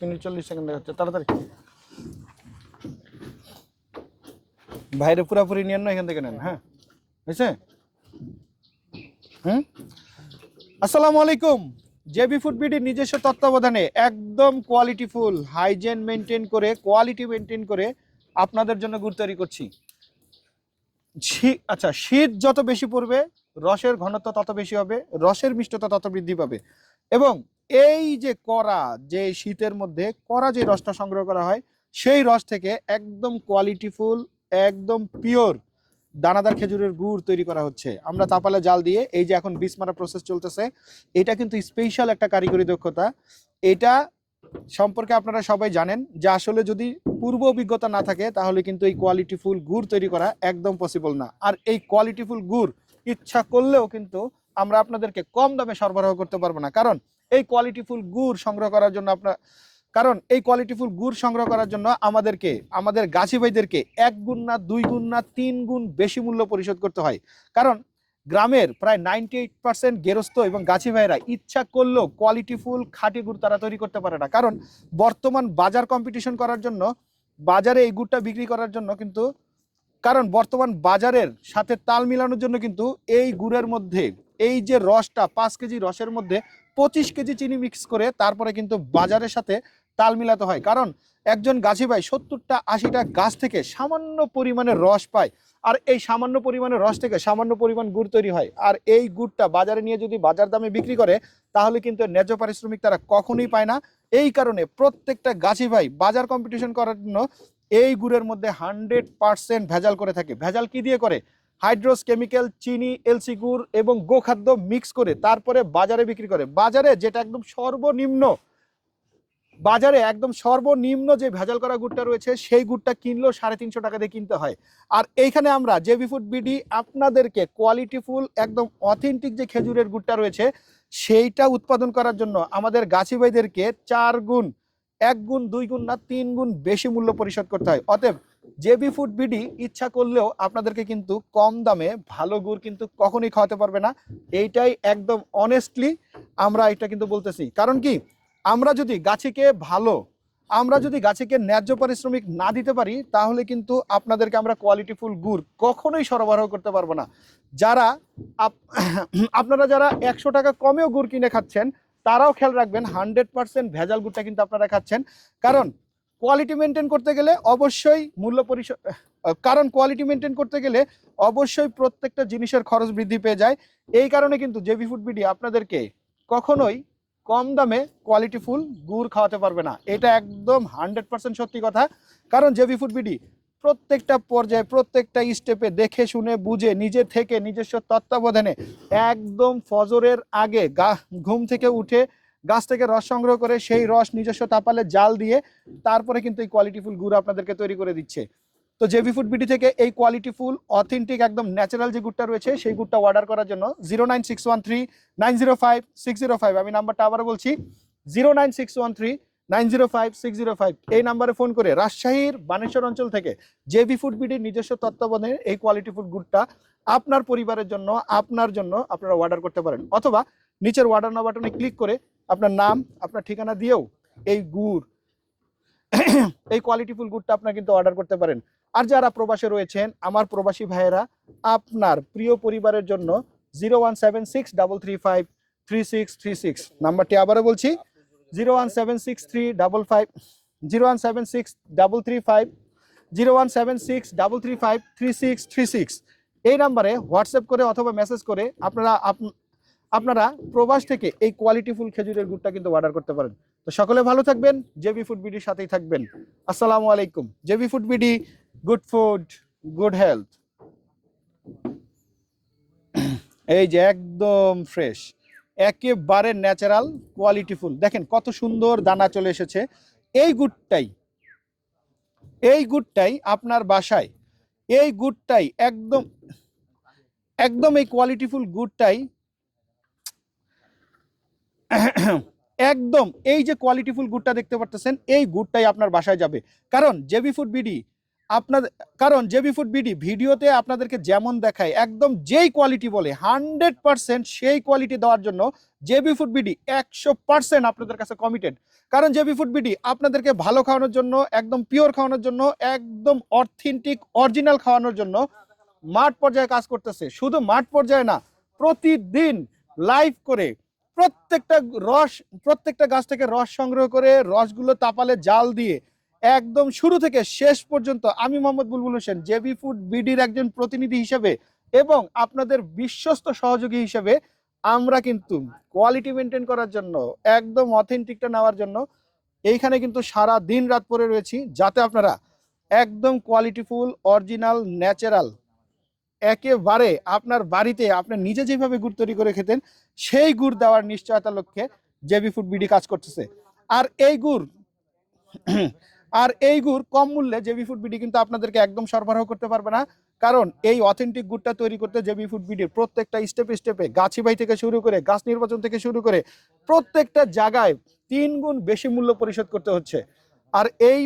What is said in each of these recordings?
Minute চল্লিশ তাড়াতাড়ি। পুরাপুরি নিয়েন না, এখান থেকে নেন হ্যাঁ। হয়েছে? হুম? আসসালামু আলাইকুম। জেবি ফুড বিডির নিজস্ব তত্ত্বাবধানে একদম কোয়ালিটিফুল হাইজেন মেনটেন করে কোয়ালিটি মেনটেন করে আপনাদের জন্য গুড় তৈরি করছি। আচ্ছা শীত যত বেশি পড়বে, রসের ঘনত্ব তত বেশি হবে, রসের মিষ্টতা তত বৃদ্ধি পাবে। এবং এই যে করা যে শীতের মধ্যে করা যে রসটা সংগ্রহ করা হয়, সেই রস থেকে একদম কোয়ালিটিফুল একদম পিওর দানাদার খেজুরের গুড় তৈরি করা হচ্ছে। আমরা তাপালে জাল দিয়ে এই যে এখন বিষ মারা প্রসেস চলতেছে, এটা কিন্তু স্পেশাল একটা কারিগরি দক্ষতা। এটা সম্পর্কে আপনারা সবাই জানেন যে আসলে যদি পূর্ব অভিজ্ঞতা না থাকে, তাহলে কিন্তু এই কোয়ালিটিফুল গুড় তৈরি করা একদম পসিবল না। আর এই কোয়ালিটিফুল গুড় ইচ্ছা করলেও কিন্তু আমরা আপনাদেরকে কম দামে সরবরাহ করতে পারব না। কারণ এই কোয়ালিটিফুল গুড় সংগ্রহ করার জন্য আপনার কারণ এই কোয়ালিটিফুল গুড় সংগ্রহ করার জন্য আমাদেরকে, আমাদের গাছি ভাইদেরকে এক গুণ না, দুই গুণ না, তিন গুণ বেশি মূল্য পরিশোধ করতে হয়। কারণ গ্রামের প্রায় নাইনটি এইট পার্সেন্ট গেরস্থ এবং গাছি ভাইরা ইচ্ছা করলেও কোয়ালিটিফুল খাঁটি গুড় তারা তৈরি করতে পারে না। কারণ বর্তমান বাজার কম্পিটিশন করার জন্য, বাজারে এই গুড়টা বিক্রি করার জন্য কিন্তু, কারণ বর্তমান বাজারের সাথে তাল মিলানোর জন্য কিন্তু এই গুড়ের মধ্যে এই যে রসটা পাঁচ কেজি রসের মধ্যে পঁচিশ কেজি চিনি মিক্স করে তারপরে কিন্তু বাজারের সাথে তাল মিলাতে হয়। কারণ একজন গাছি ভাই সত্তরটা, আশিটা গাছ থেকে সামান্য পরিমাণে রস পায় আর এই সামান্য পরিমাণে রস থেকে সামান্য পরিমাণ গুড় তৈরি হয়। আর এই গুড়টা বাজারে নিয়ে যদি বাজার দামে বিক্রি করে, তাহলে কিন্তু ন্যায্য পারিশ্রমিক তারা কখনোই পায় না। এই কারণে প্রত্যেকটা গাছি ভাই বাজার কম্পিটিশন করার জন্য এই গুড়ের মধ্যে হান্ড্রেড পার্সেন্ট ভেজাল করে থাকে। ভেজাল কি দিয়ে করে? হাইড্রোস কেমিক্যাল চিনি, এলসি গুড় এবং গোখাদ্য মিক্স করে তারপরে বাজারে বিক্রি করে। বাজারে যেটা একদম সর্বনিম্ন, বাজারে একদম সর্বনিম্ন যে ভেজাল করা গুড়টা রয়েছে, সেই গুড়টা কিনলেও সাড়ে তিনশো টাকা দিয়ে কিনতে হয়। আর এইখানে আমরা জেবি ফুড বিডি আপনাদেরকে কোয়ালিটিফুল একদম অথেন্টিক যে খেজুরের গুড়টা রয়েছে, সেইটা উৎপাদন করার জন্য আমাদের গাছি ভাইদেরকে চার গুণ, এক গুণ, দুই গুণ না তিন গুণ বেশি মূল্য পরিশোধ করতে হয়। অতএব জেবি ফুড বিডি ইচ্ছা করলেও আপনাদেরকে কিন্তু কম দামে ভালো গুড় কিন্তু কখনোই খাওয়াতে পারবে না। এইটাই একদম অনেস্টলি আমরা এটা কিন্তু বলতেছি। কারণ কি? আমরা যদি গাছিকে ভালো, আমরা যদি গাছিকে ন্যায্য পারিশ্রমিক না দিতে পারি, তাহলে কিন্তু আপনাদেরকে আমরা কোয়ালিটিফুল গুড় কখনোই সরবরাহ করতে পারব না। যারা আপনারা যারা একশো টাকা কমেও গুড় কিনে খাচ্ছেন, তারাও খেয়াল রাখবেন হান্ড্রেড পার্সেন্ট ভেজাল গুড়টা কিন্তু আপনারা খাচ্ছেন। কারণ কোয়ালিটি মেনটেন করতে গেলে অবশ্যই মূল্য পরিশোধ কারণ কোয়ালিটি মেনটেন করতে গেলে অবশ্যই প্রত্যেকটা জিনিসের খরচ বৃদ্ধি পেয়ে যায়। এই কারণে কিন্তু জেবি ফুড বিডি আপনাদেরকে কখনোই কম দামে কোয়ালিটি ফুল গুড় খাওয়াতে পারবে না। এটা একদম হান্ড্রেড পার্সেন্ট সত্যি কথা। কারণ জেবি ফুড বিডি প্রত্যেকটা পর্যায়ে, প্রত্যেকটা স্টেপে দেখে, শুনে, বুঝে, নিজে থেকে নিজস্ব তত্ত্বাবধানে একদম ফজরের আগে গা, ঘুম থেকে উঠে গাছ থেকে রস সংগ্রহ করে সেই রস নিজস্ব তাপালে জাল দিয়ে তারপরে কিন্তু এই কোয়ালিটি ফুল গুড় আপনাদেরকে তৈরি করে দিচ্ছে। তো জেবি ফুড বিডি থেকে এই কোয়ালিটি ফুল অথেন্টিক একদম ন্যাচারাল যে গুড়টা রয়েছে সেই গুড়টা অর্ডার করার জন্য zero nine six one three nine zero five six zero five আমি নাম্বারটা আবার বলছি zero nine six one three nine zero five six zero five এই নাম্বারে ফোন করে রাজশাহীর বানেশ্বর অঞ্চল থেকে জেবি ফুড বিডির নিজস্ব তত্ত্বাবধানে এই কোয়ালিটি ফুড গুড়টা আপনার পরিবারের জন্য আপনার জন্য আপনারা অর্ডার করতে পারেন। অথবা নিচের অর্ডার না বাটনে ক্লিক করে আপনার নাম, আপনার ঠিকানা দিয়েও এই গুড়, এই কোয়ালিটিফুল গুড়টা আপনারা কিন্তু অর্ডার করতে পারেন। আর যারা প্রবাসে রয়েছেন, আমার প্রবাসী ভাইয়েরা, আপনার প্রিয় পরিবারের জন্য zero one seven six double three five three six three six নাম্বারটি আবারও বলছি zero one seven six three double five zero one seven six double three five zero one seven six double three five three six three six এই নাম্বারে WhatsApp করে অথবা message করে আপনারা up- আপনারা প্রবাস থেকে এই কোয়ালিটিফুল খেজুরের গুড়টা কিন্তু অর্ডার করতে পারেন। তো সকলে ভালো থাকবেন জেবি ফুড বিডির সাথেই থাকবেন। আসসালামু আলাইকুম। JB food BD good food good health এই যে একদম ফ্রেশ একেবারে ন্যাচারাল কোয়ালিটিফুল দেখেন কত সুন্দর দানা চলে এসেছে। এই গুড়টাই এই গুড়টাই আপনার বাসায়, এই গুড়টাই একদম একদম এই কোয়ালিটিফুল গুড়টাই একদম, এই যে কোয়ালিটিফুল গুড়টা দেখতে পারতেছেন, এই গুড়টাই আপনার বাসায় যাবে। কারণ জেবি ফুড বিডি আপনাদের কারণ জেবি ফুড বিডি ভিডিওতে আপনাদেরকে যেমন দেখায়, একদম যেই কোয়ালিটি বলে হান্ড্রেড পার্সেন্ট সেই কোয়ালিটি দেওয়ার জন্য জেবি ফুড বিডি একশো পার্সেন্ট আপনাদের কাছে কমিটেড কারণ জেবি ফুড বিডি আপনাদেরকে ভালো খাওয়ানোর জন্য, একদম পিওর খাওয়ানোর জন্য, একদম অথেন্টিক অরিজিনাল খাওয়ানোর জন্য মাঠ পর্যায়ে কাজ করতেছে। শুধু মাঠ পর্যায়ে না, প্রতিদিন লাইভ করে প্রত্যেকটা রস, প্রত্যেকটা গাছ থেকে রস সংগ্রহ করে রসগুলো তাপালে জাল দিয়ে একদম শুরু থেকে শেষ পর্যন্ত আমি মোহাম্মদ বুলবুল হোসেন, জেবি ফুড বিডির একজন প্রতিনিধি হিসেবে এবং আপনাদের বিশ্বস্ত সহযোগী হিসেবে আমরা কিন্তু কোয়ালিটি মেনটেন করার জন্য, একদম অথেন্টিকটা নেওয়ার জন্য এইখানে কিন্তু সারা দিন রাত পরে রয়েছি। যাতে আপনারা একদম কোয়ালিটিফুল অরিজিনাল ন্যাচারাল একেবারে আপনার বাড়িতে আপনি নিজে যেভাবে গুড় তৈরি করে খেতেন, সেই গুড় দেওয়ার নিশ্চয়তার লক্ষ্যে জেবি ফুড বিডি কাজ করতেছে। আর এই গুড়, আর এই গুড় কম মূল্যে জেবি ফুড বিডি কিন্তু আপনাদেরকে একদম সরবরাহ করতে পারবে না। কারণ এই অথেন্টিক গুড়টা তৈরি করতে জেবি ফুড বিডির প্রত্যেকটা স্টেপে স্টেপে গাছি ভাই থেকে শুরু করে গাছ নির্বাচন থেকে শুরু করে প্রত্যেকটা জায়গায় তিন গুণ বেশি মূল্য পরিশোধ করতে হচ্ছে। আর এই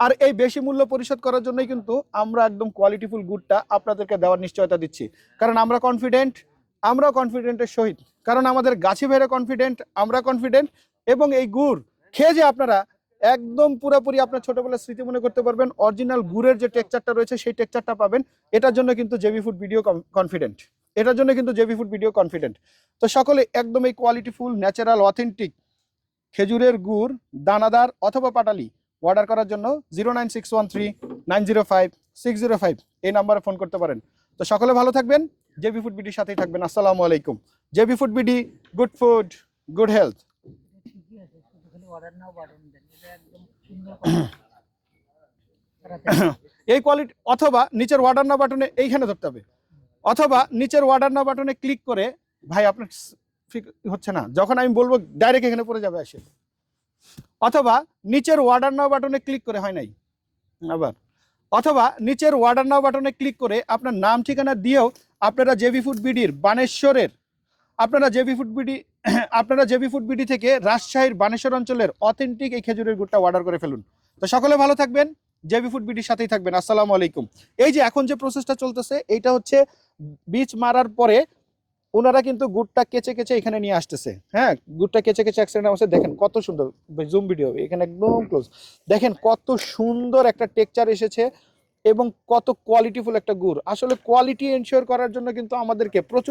আর এই বেশি মূল্য পরিশোধ করার জন্যই কিন্তু আমরা একদম কোয়ালিটিফুল গুড়টা আপনাদেরকে দেওয়ার নিশ্চয়তা দিচ্ছি। কারণ আমরা কনফিডেন্ট আমরাও কনফিডেন্টের সহিত। কারণ আমাদের গাছে ভাইরা কনফিডেন্ট আমরা কনফিডেন্ট এবং এই গুড় খেয়ে যে আপনারা একদম পুরোপুরি আপনার ছোটবেলার স্মৃতি মনে করতে পারবেন অরিজিনাল গুড়ের যে টেক্সচারটা রয়েছে সেই টেক্সচারটা পাবেন। এটার জন্য কিন্তু জেবি ফুড ভিডিও কনফিডেন্ট এটার জন্য কিন্তু জেবি ফুড ভিডিও কনফিডেন্ট তো সকলে একদম এই কোয়ালিটিফুল ন্যাচারাল অথেন্টিক খেজুরের গুড়, দানাদার অথবা পাটালি অর্ডার করার জন্য zero nine six one three nine zero five six zero five এই নাম্বারে ফোন করতে পারেন। তো সকলে ভালো থাকবেন। জেবি ফুড বিডির সাথেই থাকবেন। আসসালামু আলাইকুম। JB food BD good food good health এই কোয়ালিটি অথবা নিচের ওয়ার্ডার না বাটনে এইখানে ধরতে হবে। অথবা নিচের ওয়ার্ডার না বাটনে ক্লিক করে, ভাই, আপনার হচ্ছে না। যখন আমি বলব ডাইরেক্ট এখানে পড়ে যাবে আসে অথবা নিচের ওয়ার্ডার নাও বাটনে ক্লিক করে, হয় নাই? আবার। অথবা নিচের ওয়ার্ডার নাও বাটনে ক্লিক করে আপনার নাম, ঠিকানা দিয়েও আপনারা জেবি ফুড বিডির বানেশ্বরের, আপনারা জেবি ফুড বিডি আপনারা জেবি ফুড বিডি থেকে রাজশাহীর বানেশ্বর অঞ্চলের অথেন্টিক এই খেজুরের গুড়টা অর্ডার করে ফেলুন। তো সকলে ভালো থাকবেন জেবি ফুড বিডির সাথেই থাকবেন। আসসালামু আলাইকুম। এই যে এখন যে প্রসেসটা চলতেছে, এইটা হচ্ছে বীজ মারার পরে ওনারা কিন্তু গুড়টা কেচে কেচে এখানে নিয়ে আসতেছে। হ্যাঁ গুড়টা কেচে কেচে অ্যাক্সিডেন্ট অবস্থা দেখেন কত সুন্দর জুম ভিডিও এখানে একদম ক্লোজ দেখেন কত সুন্দর একটা টেকচার এসেছে এবং কত কোয়ালিটিফুল একটা গুড়। আসলে কোয়ালিটি এনশিওর করার জন্য কিন্তু আমাদেরকে প্রচুর